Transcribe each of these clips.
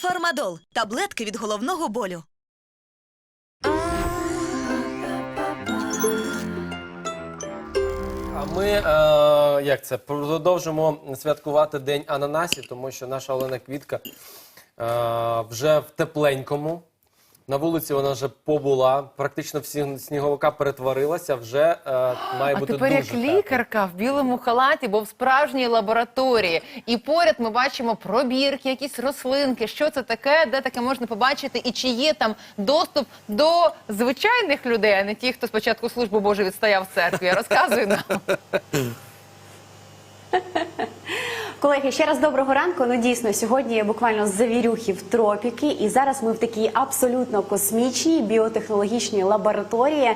Фармадол таблетки від головного болю. А ми е, як це продовжимо святкувати День ананасів, тому що наша Олена Квітка е, вже в тепленькому. На вулиці вона вже побула, практично всі сніговика перетворилася, вже е, має А бути тепер дуже як тепло. лікарка в білому халаті, бо в справжній лабораторії. І поряд ми бачимо пробірки, якісь рослинки. Що це таке, де таке можна побачити, і чи є там доступ до звичайних людей, а не ті, хто спочатку службу Божу відстояв в церкві. Розказуй нам. Колеги, ще раз доброго ранку. Ну дійсно, сьогодні я буквально з завірюхи в тропіки, і зараз ми в такій абсолютно космічній біотехнологічній лабораторії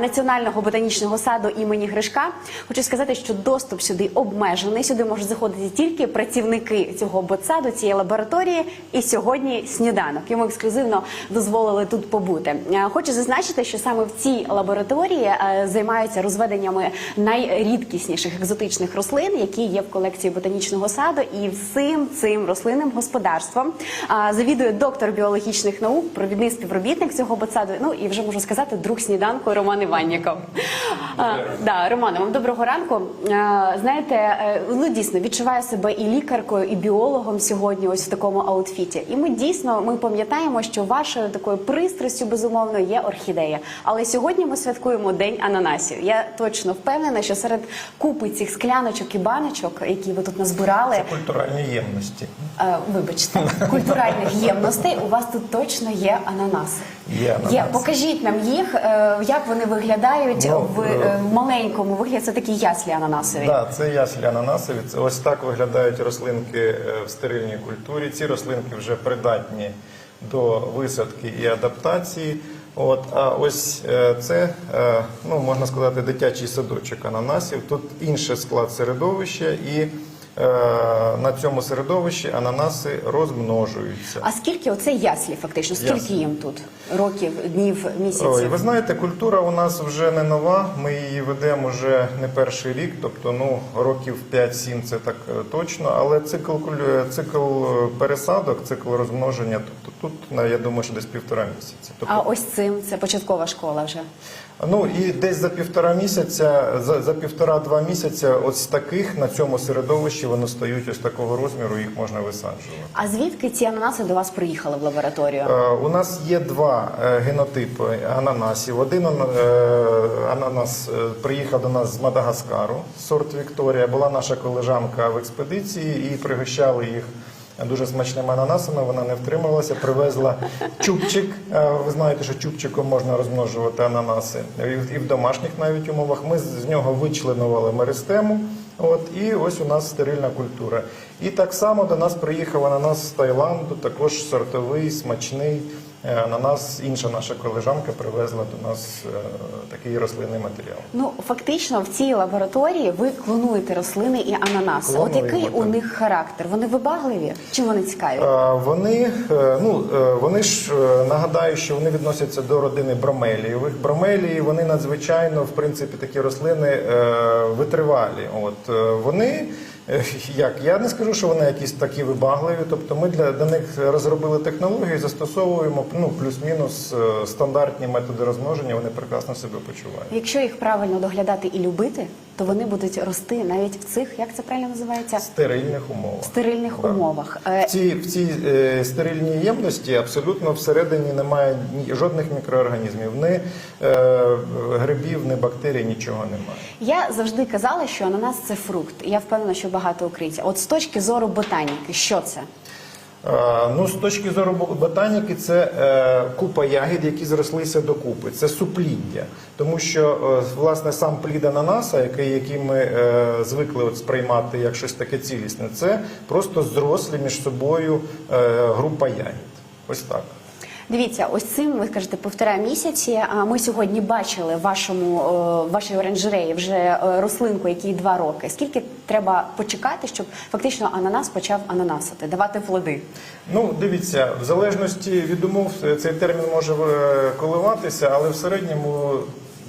Національного ботанічного саду імені Гришка. Хочу сказати, що доступ сюди обмежений. Сюди можуть заходити тільки працівники цього ботсаду, цієї лабораторії. І сьогодні сніданок. Йому ексклюзивно дозволили тут побути. Хочу зазначити, що саме в цій лабораторії займаються розведеннями найрідкісніших екзотичних рослин, які є в колекції ботанічного саду, і всім цим рослинним господарством завідує доктор біологічних наук, провідний співробітник цього ботсаду. Ну і вже можу сказати, друг сніданку Роман Іванніков. Да, Романе, вам доброго ранку. Знаєте, е, ну дійсно відчуваю себе і лікаркою, і біологом сьогодні, ось в такому аутфіті. І ми дійсно ми пам'ятаємо, що вашою такою пристрастю безумовно є орхідея. Але сьогодні ми святкуємо день ананасів. Я точно впевнена, що серед купи цих скляночок і баночок, які ви тут назбирали, Це культуральні ємності. е, вибачте, культуральних ємностей, у вас тут точно є ананаси. Є ананаси. Покажіть нам їх, е, як вони виглядають Ну, в е, е, маленькому вигляді. Це такі яслі ананасові. Да, це яслі ананасові. Це ось так виглядають рослинки е, в стерильній культурі. Ці рослинки вже придатні до висадки і адаптації. От, а ось е, це, ну, можна сказати, дитячий садочок ананасів. Тут інший склад середовища, і на цьому середовищі ананаси розмножуються. А скільки оце яслі, фактично? Скільки Яслі. їм тут? Років, днів, місяців? Ой, ви знаєте, культура у нас вже не нова. Ми її ведемо вже не перший рік, тобто ну років 5-7 це так е, точно. Але цикл куль- цикл е, пересадок, цикл розмноження, тобто тут я думаю, що десь півтора місяці. Тобто, А ось цим це початкова школа вже. ну і десь за півтора місяця, за, за півтора-два місяця, ось таких на цьому середовищі вони стають ось такого розміру, їх можна висаджувати. А звідки ці ананаси до вас приїхали в лабораторію? Е, У нас є два е, генотипи ананасів. Один е, ананас приїхав до нас з Мадагаскару, сорт Вікторія. Була наша колежанка в експедиції і пригощали їх. Дуже смачними ананасами вона не втрималася, привезла чубчик. Ви знаєте, що чубчиком можна розмножувати ананаси і в домашніх навіть умовах. Ми з нього вичленували меристему. От і ось у нас стерильна культура. І так само до нас приїхав ананас з Таїланду, також сортовий, смачний. Е, Ананас, інша наша колежанка привезла до нас е, такий рослинний матеріал. Ну фактично в цій лабораторії ви клонуєте рослини і ананаси. От Клонуємо, який у них характер? Вони вибагливі? Чим вони цікаві? Е, Вони, ну, вони ж нагадаю, що вони відносяться до родини бромелієвих. Бромелії вони надзвичайно, в принципі, такі рослини витривалі. От вони. Е, Як я не скажу, що вони якісь такі вибагливі. Тобто, ми для, для них розробили технологію, застосовуємо ну плюс-мінус е, стандартні методи розмноження. Вони прекрасно себе почувають. Якщо їх правильно доглядати і любити, то вони будуть рости навіть в цих, як це правильно називається, стерильних умовах. стерильних Да. умовах. Е, В цій, в цій е, стерильній ємності абсолютно всередині немає ні, жодних мікроорганізмів, ні е, грибів, ні бактерій, нічого немає. Я завжди казала, що ананас це фрукт. Я впевнена, що багато укриття. От з точки зору ботаніки, що це? Ну, з точки зору ботаніки, це е, купа ягід, які зрослися докупи. Це супліддя. Тому що е, власне сам плід ананаса, який, який ми е, звикли от сприймати як щось таке цілісне, це просто зрослі між собою група ягід. Ось так. Дивіться, ось цим ви кажете півтора місяці. А ми сьогодні бачили вашому вашій оранжереї вже рослинку, якій два роки. Скільки треба почекати, щоб фактично ананас почав ананасити, давати плоди? Ну, дивіться, в залежності від умов е, цей термін може е, коливатися, але в середньому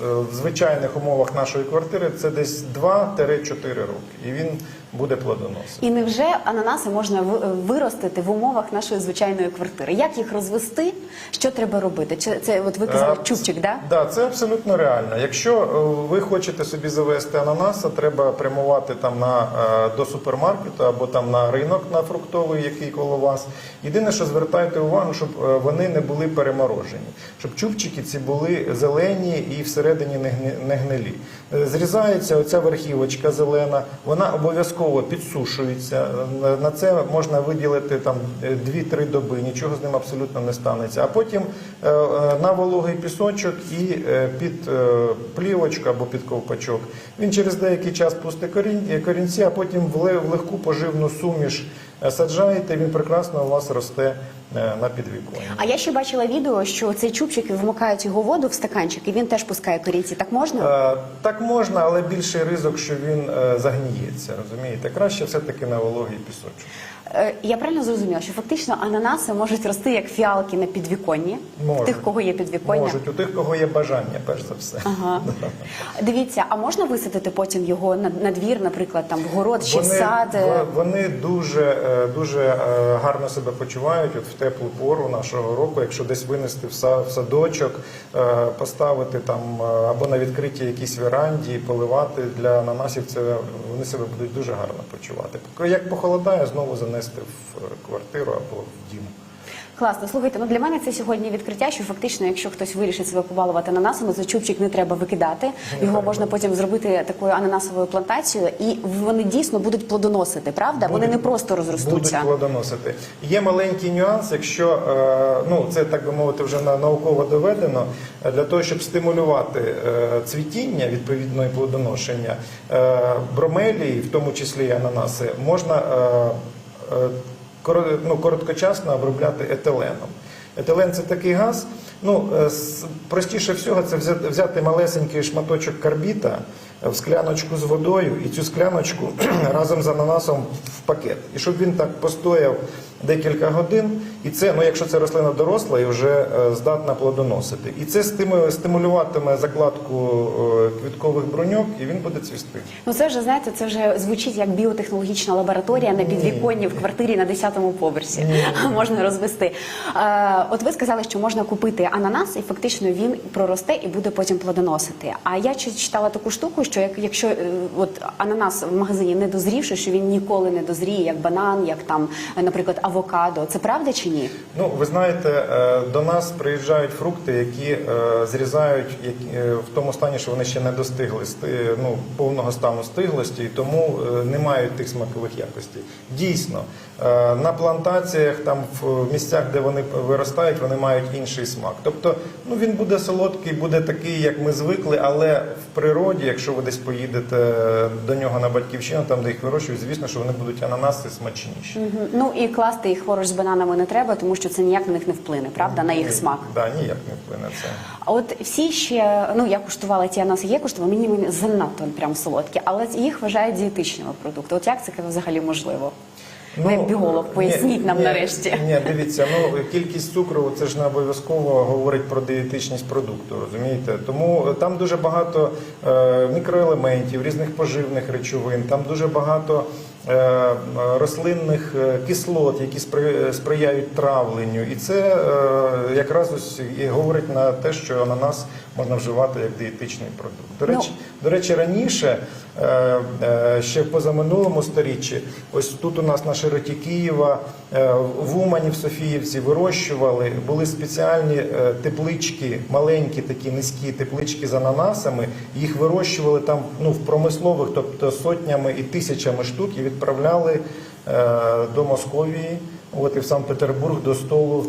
е, в звичайних умовах нашої квартири це десь 2-4 роки. І він буде плодоносити. І невже ананаси можна виростити в умовах нашої звичайної квартири? Як їх розвести? Що треба робити? Чи це от ви казали Е, чубчик, да? Да, це абсолютно реально. Якщо е, ви хочете собі завести ананаса, треба прямувати там на е, до супермаркету або там на ринок на фруктовий, який коло вас. Єдине, що звертайте увагу, щоб вони не були переморожені, щоб чубчики ці були зелені і всередині не гнилі. Зрізається оця верхівочка зелена, вона обов'язково підсушується. Е, На це можна виділити там е, 2-3 доби, нічого з ним абсолютно не станеться. А потім е, е, на вологий пісочок і е, під е, плівочку або під ковпачок. Він через деякий час пустить е, корінці, а потім в легку поживну суміш е, саджаєте, він прекрасно у вас росте е, на підвіконні. А я ще бачила відео, що цей чубчик вмикають його воду в стаканчик, і він теж пускає корінці. Так можна? Е, Так можна, але більший ризик, що він е, загніється. Розумієте, краще все-таки на вологий пісочок. Е, Я правильно зрозуміла, що фактично ананаси можуть рости як фіалки на підвіконні, в Можуть. тих, кого є підвіконня. Можуть у тих, кого є бажання, перш за все. Ага. Дивіться, а можна висадити потім його на, на двір, наприклад, там в город чи в сад? е? вони дуже, е, дуже е, гарно себе почувають от в теплу пору нашого року. Якщо десь винести в садочок, е, поставити там е, або на відкритій якійсь веранді, поливати для ананасів, це вони себе будуть дуже гарно почувати. Як похолодає, знову занести в е, квартиру або в дім. Класно, слухайте, ну для мене це сьогодні відкриття, що фактично, якщо хтось вирішить себе побалувати ананасами, то чубчик не треба викидати. Його можна потім зробити такою ананасовою плантацією, і вони дійсно будуть плодоносити, правда? Вони не просто розростуться. Будуть плодоносити. Є маленький нюанс, якщо е, ну це так би мовити, вже на- науково доведено, е, для того, щоб стимулювати е, цвітіння відповідно і плодоношення бромелії, в тому числі і ананаси, можна ну, короткочасно обробляти етиленом. Етилен це такий газ. Ну, е, простіше всього це взяти, малесенький шматочок карбіта в скляночку з водою і цю скляночку разом з ананасом в пакет. І щоб він так постояв декілька годин, і це, ну якщо це рослина доросла і вже е, здатна плодоносити. І це стиму- стимулюватиме закладку е, квіткових бруньок, і він буде цвісти. Ну це вже знаєте, це вже звучить як біотехнологічна лабораторія на підвіконні в квартирі на 10-му поверсі. Можна розвести. Е, от ви сказали, що можна купити ананас, і фактично він проросте і буде потім плодоносити. А я чи- читала таку штуку, що як, якщо от ананас в магазині не дозрівши, що він ніколи не дозріє, як банан, як там, наприклад, авокадо. Це правда чи ні? Ну, ви знаєте, е, до нас приїжджають фрукти, які е, зрізають е, в тому стані, що вони ще не достигли ну, повного стану стиглості, і тому не мають тих смакових якостей. Дійсно, на плантаціях, там в місцях, де вони виростають, вони мають інший смак. Тобто, ну він буде солодкий, буде такий, як ми звикли, але в природі, якщо ви десь поїдете до нього на батьківщину, там де їх вирощують, звісно, що вони будуть ананаси смачніші. Мгм. Ну і класти їх поруч з бананами не треба, тому що це ніяк на них не вплине, правда, на їх смак. Да, ніяк не вплине це. А от всі ще, ну я куштувала ті ананаси, я куштувала, мені вони занадто прям солодкі, але їх вважають дієтичними продуктами. От як це взагалі можливо? Ви як біолог, поясніть ні, нам ні, нарешті. Ні, дивіться, ну кількість цукру це ж не обов'язково говорить про диетичність продукту, розумієте? Тому там дуже багато е, мікроелементів, різних поживних речовин, там дуже багато е, рослинних е, кислот, які спри- сприяють травленню. І це е, якраз ось і говорить на те, що ананас можна вживати як диетичний продукт. До речі, до речі, раніше, е, е, ще позаминулому сторіччі, ось тут у нас на широті Києва, е, в Умані, в Софіївці вирощували, були спеціальні теплички, маленькі такі низькі теплички з ананасами. Їх вирощували там ну, в промислових, тобто сотнями і тисячами штук, і відправляли до Московії, от і в Санкт-Петербург до столу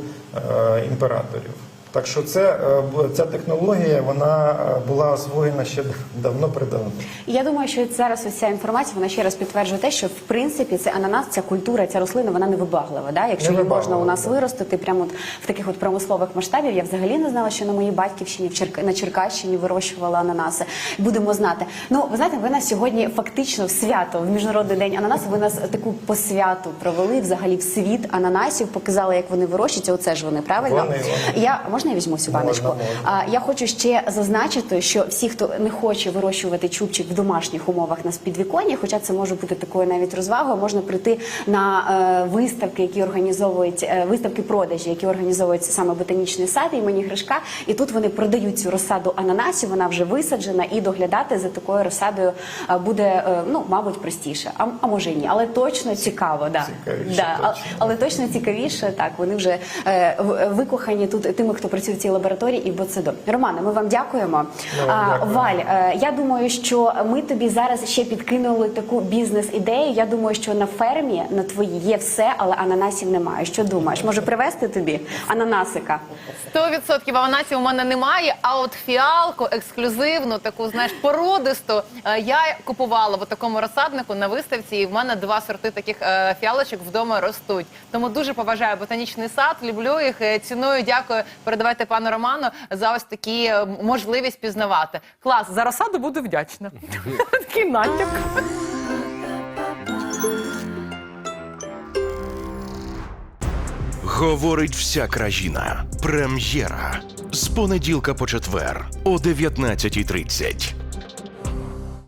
імператорів. Так що це, е, ця технологія вона е, була освоєна ще давно придавно. Я думаю, що зараз ось ця інформація вона ще раз підтверджує те, що в принципі це ананас, ця культура, ця рослина, вона не вибаглива. Да? Якщо її можна у нас виростити прямо от в таких от промислових масштабів, я взагалі не знала, що на моїй батьківщині в Черк- на Черкащині вирощували ананаси. Будемо знати. Ну ви знаєте, ви нас сьогодні фактично в свято в міжнародний день ананасу. Ви нас таку посвяту провели взагалі в світ ананасів, показали, як вони вирощуються. Оце ж вони правильно. Вони, вони. Я можна Можна я візьму цю баночку? можна. А, я хочу ще зазначити, що всі, хто не хоче вирощувати чубчик в домашніх умовах на підвіконні, хоча це може бути такою навіть розвагою, можна прийти на е, виставки, які організовують е, виставки продажі, які організовують саме ботанічний сад імені Гришка. І тут вони продають цю розсаду ананасів. Вона вже висаджена, і доглядати за такою розсадою е, буде е, ну, мабуть, простіше. А, а може і ні, але точно цікаво. Да. Цікавіше, Да. точно. Але точно цікавіше, так вони вже е, викохані тут тими, хто працює в цій лабораторії і в БЦДО. Романе, ми вам дякуємо. Ми вам дякуємо. Валь, е, я думаю, що ми тобі зараз ще підкинули таку бізнес-ідею. Я думаю, що на фермі на твоїй є все, але ананасів немає. Що думаєш? Може привезти тобі ананасика? 100% ананасів у мене немає, а от фіалку ексклюзивну, таку знаєш, породисту, е, я купувала в такому розсаднику на виставці, і в мене два сорти таких е, фіалочок вдома ростуть. Тому дуже поважаю ботанічний сад, люблю їх, ціную, дякую. Передавайте пану Роману за ось такі е, можливість пізнавати. Клас, за розсаду буду вдячна. Такий натяк. Говорить вся країна. Прем'єра з понеділка по четвер о 19.30.